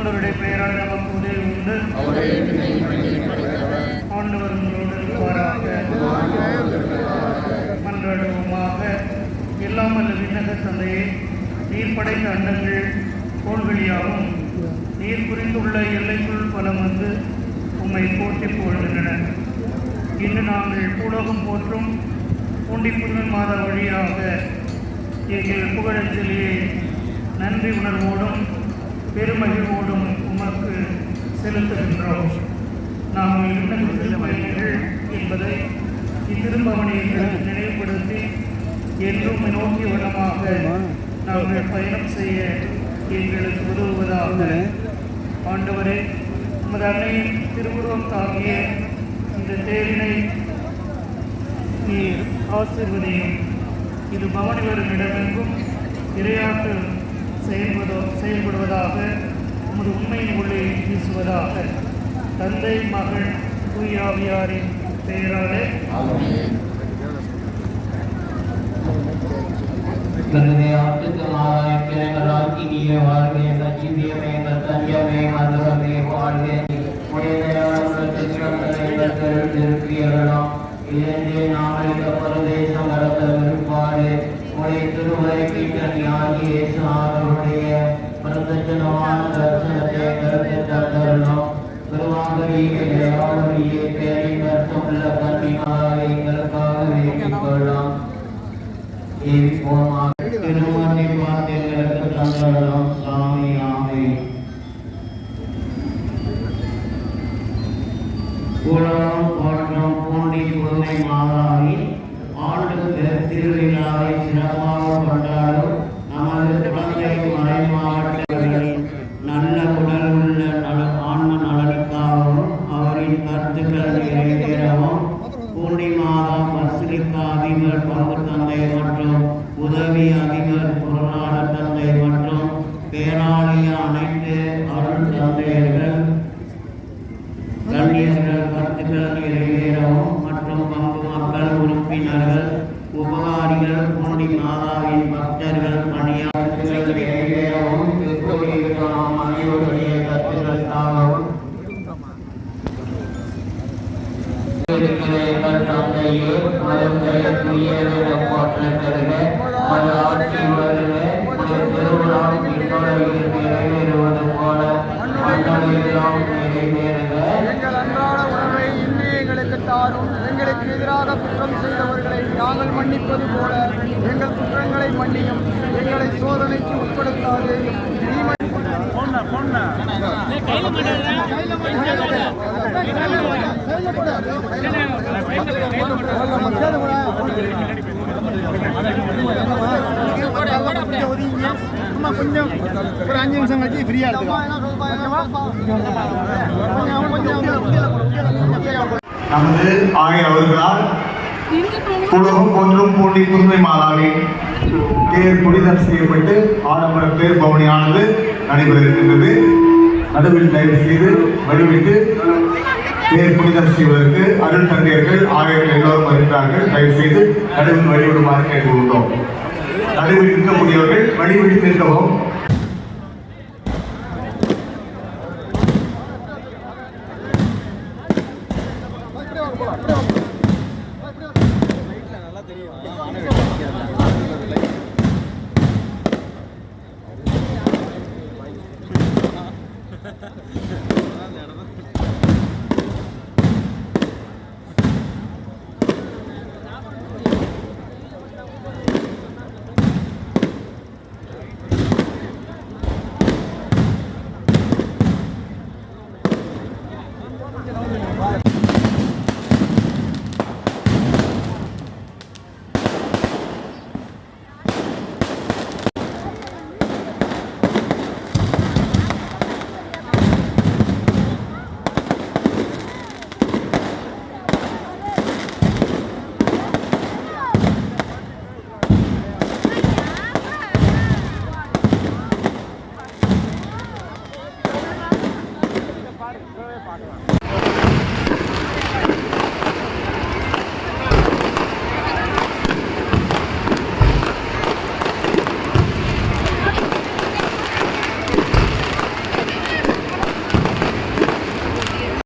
ஆண்டவருடைய பெயரால் நமக்கு உதவி உண்டு. ஆண்டவர் உங்களோடு இருப்பாராக மன்றாடுவோமாக. எல்லாம் அல்ல விண்ணக தந்தையே நீர் படைத்த அண்டங்கள் கோள்வழியாகும் நீர் புரிந்துள்ள எல்லைக்குள் பலம் வந்து உம்மை போற்றி புகழ்கின்றன. இன்று நாங்கள் பூலோகம் போற்றும் பூண்டி புன்னன் மாத வழியாக எங்கள் புகழஞ்சலியை நன்றி உணர்வோடும் பெருமகிழ்வோடும் உமக்கு செலுத்துகின்றோம். நாம் இன்னும் திருமணிகள் என்பதை இத்திரும்பவனை நினைவுபடுத்தி என்றும் நோக்கிய வண்ணமாக நாங்கள் பயணம் செய்ய எங்களுக்கு உதவுவதாக. ஆண்டவரே உமது அன்னையின் திருவுருவம் தாங்கிய இந்த தேரினை நீர் ஆசிர்வதையும். இது பவனி வரும் செயல்படு செயல்படுவதாக உமது உண்மையின் உள்ளே வீசுவதாக. தந்தை மகள் தூயாவியாரின் பெயராலே. கருதே ஆட்டுக்கு மாறாய்க்கிறவராக்கி நீயே வாழ்க என்ற ஜீவியமே மதுரமே வாழ்க திருப்பியறலாம் இழந்தே நாமளிக்க பரதேசம் வரத விருப்பாடு உடைய திருவரை கீட்ட நல்ல உடல் உள்ள நல ஆன்ம நலனுக்காகவும் அவரின் கருத்துக்கள் நிறைவேறவும் பூண்டி மாதா அதிபர் பங்கு தந்தை மற்றும் உதவி அதிபர் பொருளாளர் தந்தை மற்றும் பேராலய அனைத்து அருள் தந்தையர்கள் கண்ணியர்கள் கருத்துக்கள் நிறைவேறவும் எங்களுக்கு தாரும். எங்களுக்கு எதிராக குற்றம் செய்தவர்களை நாங்கள் மன்னிப்பது போல எங்கள் குற்றங்களை மன்னியும். எங்களை சோதனைக்கு உட்படுத்தாதேயும் தீமை கொஞ்சம் ஒரு அஞ்சு நிமிஷம் கழிச்சு ஃப்ரீயா எடுத்துக்கலாம். நமது ஆகிய அவர்களால் உலகம் ஒன்றும் பூண்டி புதுமை மாதாவின் தேர் புனிதம் செய்யப்பட்டு ஆடம்பர தேர் பவனியானது நடைபெற இருக்கின்றது நடுவில் தயவு செய்து வடிவிட்டு தேர் புனிதம் செய்வதற்கு அருள் தந்தையர்கள் ஆகியோர் எல்லோரும் வருகிறார்கள். தயவு செய்து நடுவில் வழிவிடுமாறு கேட்டுக்கொண்டோம். நடுவில் இருக்கக்கூடியவர்கள் வழிவிட்டு நிற்கவும் நல்லா தெரியும் பார்க்கலாம்